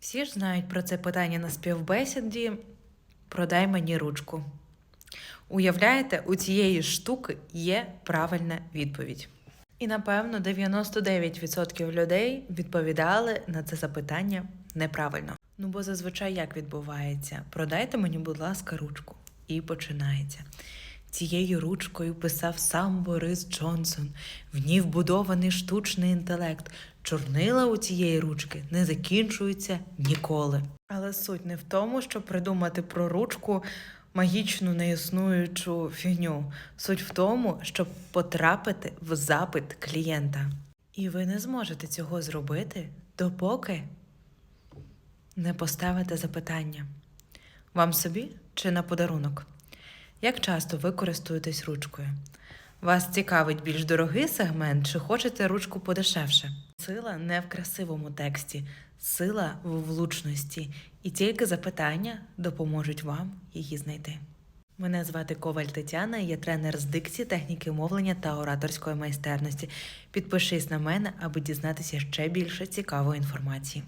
Всі ж знають про це питання на співбесіді продай мені ручку. Уявляєте, у цієї штуки є правильна відповідь. І напевно 99% людей відповідали на це запитання неправильно. Ну бо зазвичай як відбувається? Продайте мені, будь ласка, ручку. І починається. Цією ручкою писав сам Борис Джонсон. В ній вбудований штучний інтелект. Чорнила у цієї ручки не закінчуються ніколи. Але суть не в тому, щоб придумати про ручку магічну неіснуючу фігню. Суть в тому, щоб потрапити в запит клієнта. І ви не зможете цього зробити, допоки не поставите запитання. Вам собі чи на подарунок? Як часто ви користуєтесь ручкою? Вас цікавить більш дорогий сегмент, чи хочете ручку подешевше? Сила не в красивому тексті, сила в влучності, і тільки запитання допоможуть вам її знайти. Мене звати Коваль Тетяна, я тренер з дикції, техніки мовлення та ораторської майстерності. Підпишись на мене, аби дізнатися ще більше цікавої інформації.